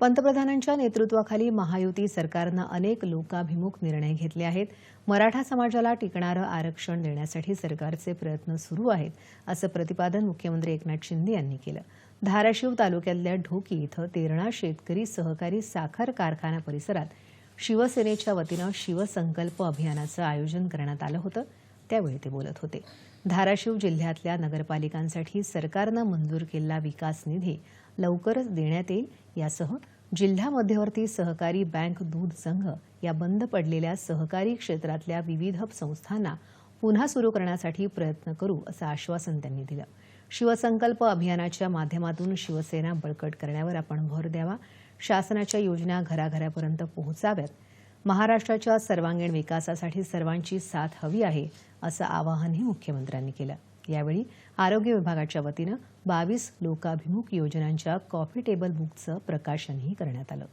पंतप्रधानांच्या नेतृत्वाखाली महायुती सरकारनं अनेक लोकाभिमुख निर्णय घेतले आहेत. मराठा समाजाला टिकणारं आरक्षण देण्यासाठी सरकारचे प्रयत्न सुरू आहेत असं प्रतिपादन मुख्यमंत्री एकनाथ शिंदे यांनी केलं. धाराशिव तालुक्यातल्या ढोकी इथं तेरणा शेतकरी सहकारी साखर कारखाना परिसरात शिवसेनेच्या वतीनं शिवसंकल्प अभियानाचं आयोजन करण्यात आलं होतं. त्यावेळी ते बोलत होते. धाराशिव जिल्ह्यातल्या नगरपालिकांसाठी सरकारनं मंजूर केलेला विकास निधी लवकरच देण्यात येईल यासह जिल्हा मध्यवर्ती सहकारी बँक दूध संघ या बंद पडलेल्या सहकारी क्षेत्रातल्या विविध संस्थांना पुन्हा सुरू करण्यासाठी प्रयत्न करू असं आश्वासन त्यांनी दिलं. शिवसंकल्प अभियानाच्या माध्यमातून शिवसेना बळकट करण्यावर आपण भर द्यावा शासनाच्या योजना घराघरापर्यंत पोहोचाव्यात महाराष्ट्राच्या सर्वांगीण विकासासाठी सर्वांची साथ हवी आहे असं आवाहनही मुख्यमंत्र्यांनी केलं. यावेळी आरोग्य विभागाच्या वतीनं बावीस लोकाभिमुख योजनांच्या कॉफी टेबल बुकचं प्रकाशनही करण्यात आलं.